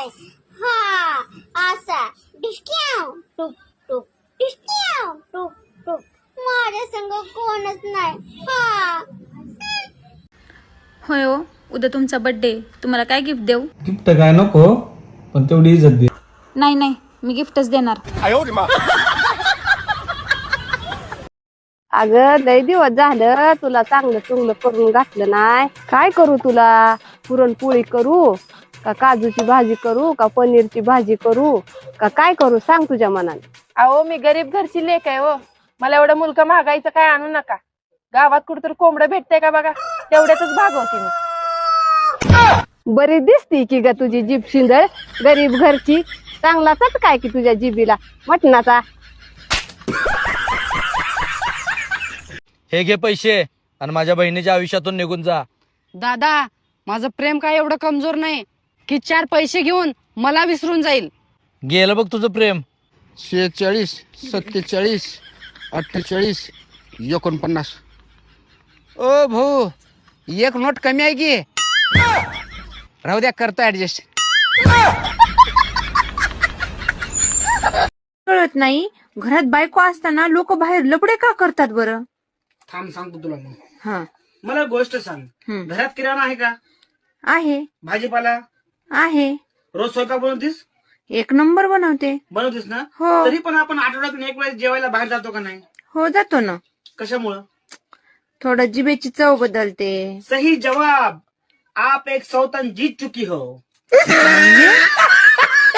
वय हा असा डिस्क्याव टुक टुक डिस्क्याव टुक टुक माझ्या संग कोणच नाही हा होय हो उद्या तुमचा बड्डे तुम्हाला काय गिफ्ट देऊ? गिफ्ट काय नको पण तेवढी इज्जत दे. नाही नाही मी गिफ्टच देणार. अगं लय दिवस झालं तुला चांगलं चुंगलं करून घातलं नाही. काय करू तुला? पुरणपोळी करू? का काजूची भाजी करू का पनीरची भाजी करू का काय करू? सांग तुझ्या मनाने. अहो मी गरीब घरची लेख आहे हो. मला एवढं मुलगा महागाईचं काय आणू नका. गावात कुठेतरी कोंबडं भेटतंय का बघा? तेवढ्यातच भागवते मी. बरी दिसती की ग तुझी जीभ शिंदळ? गरीब घरची? चांगलाच काय की तुझ्या जिबीला मटणाचा. हे घे पैसे आणि माझ्या बहिणीच्या आयुष्यातून निघून जा. दादा माझं प्रेम काय एवढं कमजोर नाही. की चार पैसे घेऊन मला विसरून जाईल. गेलं बघ तुझं प्रेम. शेहेचाळीस सत्तेचाळीस अठ्ठेचाळीस एकोणपन्नास. ओ भाऊ एक नोट कमी आहे की? राहू द्या करतो ऍडजस्ट कळत नाही घरात बायको असताना लोक बाहेर लपडे का करतात बरं? थांब सांगतो तुला मग. हा. मला गोष्ट सांग. हम्म. घरात किराणा आहे का? आहे. भाजीपाला? आहे. रोज स्वयंपाक बनवतीस? एक नंबर बनवते. बनवतीस ना? हो. तरी पण आपण आठवड्यातून एक वेळेस जेवायला बाहेर जातो का नाही? हो जातो ना. कशामुळं? थोडं जिभेची चव बदलते. सही जवाब. आप एक सौतन जीत चुकी हो.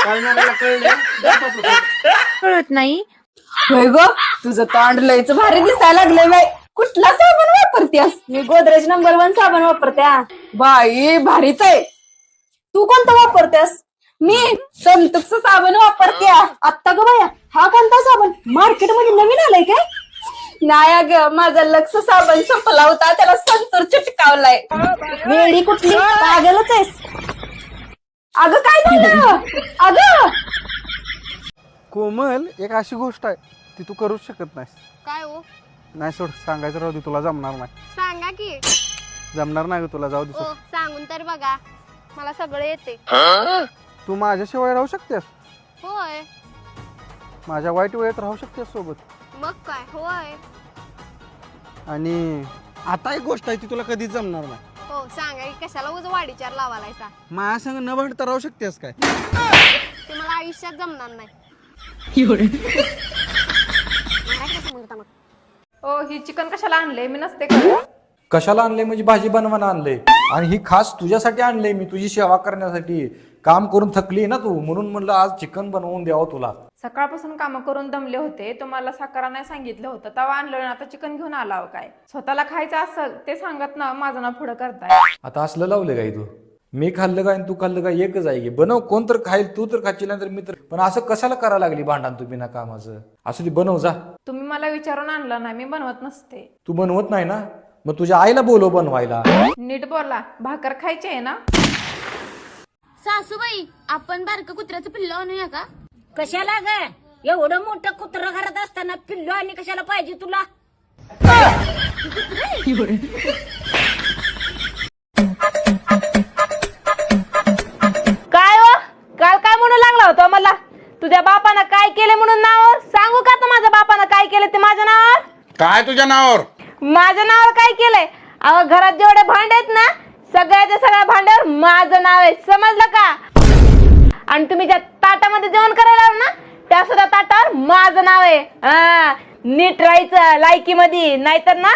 कळणाऱ्याला कळलं? जा बापू. कळत नाही. होय ग तुझं तोंड लयच भारी दिसायला लागलंय बाई. कुठला साबण वापरतेस? मी गोदरेज नंबर वन साबण वापरत्या. बाई भारीच आहे. तू कोणतं वापरतेस? मी संतुकचं साबण वापरत्या आत्ता ग बाया हा कोणता साबण? मार्केटमध्ये नवीन आलाय काय? नाही ग माझा लक्ष साबण संपला होता त्याला संतूर चिटकावलाय. वेडी कुठली? पागलच आहेस. अगं काय झालं? अगं! कोमल एक अशी गोष्ट आहे ती तू करूच शकत नाहीस. काय हो? नाही सोड सांगायचं राहू दे तुला जमणार नाही. सांगा की. जमणार नाही ग तुला जाऊ दे ओ. सांगून तर बघा. मला सगळं येते. तू माझ्याशिवाय राहू शकतेस? होय. माझ्या वाईट वेळेत राहू शकतेस सोबत? मग काय? होय. आणि आता एक गोष्ट आहे ती तुला कधीच जमणार नाही. हो सांगा. की कशाला उज वाडीचार लावालायचा माझ्या संग न भांडता राहू शकतेस काय? ते मला आयुष्यात जमणार नाही. ओ ही चिकन कशाला आणलंय? मी नसते करत. कशाला आणले म्हणजे भाजी बनवायला आणले आणि ही खास तुझ्यासाठी आणले मी तुझी सेवा करण्यासाठी. काम करून थकली ना तू म्हणून म्हणलं आज चिकन बनवून द्यावं तुला. सकाळपासून कामं करून दमले होते तुम्हाला साकारा नाही सांगितलं होतं तेव्हा आणलं आणि आता चिकन घेऊन आला हो काय. स्वतःला खायचं असेल ते सांगत ना माझं ना पुढं करताय. आता असलं लावलं काय तू? मी खाल्लं काय आणि तू खाल्लं काय एकच आहे की बनव कोण तर खाईल तू तर खाशील नाही तर मी तर पण असं कशाला करायला लागली भांडण तू बिना कामाचं? असं ती बनव जा. तुम्ही मला विचारून आणलं नाही मी बनवत नसते. तू बनवत नाही ना? मग तुझ्या आईला बोलव बनवायला. नीट बोला भाकर खायची आहे ना? सासूबाई आपण बारक कुत्र्याचं पिल्लं आणूया का? कशाला ग? एवढं मोठं कुत्र घरात असताना पिल्लू आणि कशाला पाहिजे तुला? काय हो? काल काय म्हणू लागला होता मला? तुझ्या बापानं काय केले म्हणून नाव? सांगू का तर माझ्या बापानं काय केलं ते माझ्या नावावर? काय तुझ्या नावावर? माझ्या नावावर काय केलंय? अहो घरात जेवढे भांडे आहेत ना सगळ्याच्या सगळ्या भांड्यावर माझं नाव आहे. समजलं का? आणि तुम्ही ज्या ताटामध्ये जेवण करायला ना त्या सुद्धा ताटावर माझं नाव आहे. हा नीट राहायचं लायकी मध्ये नाहीतर ना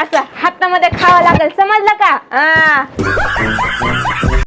असं हातामध्ये खावं लागेल. समजलं का? हा.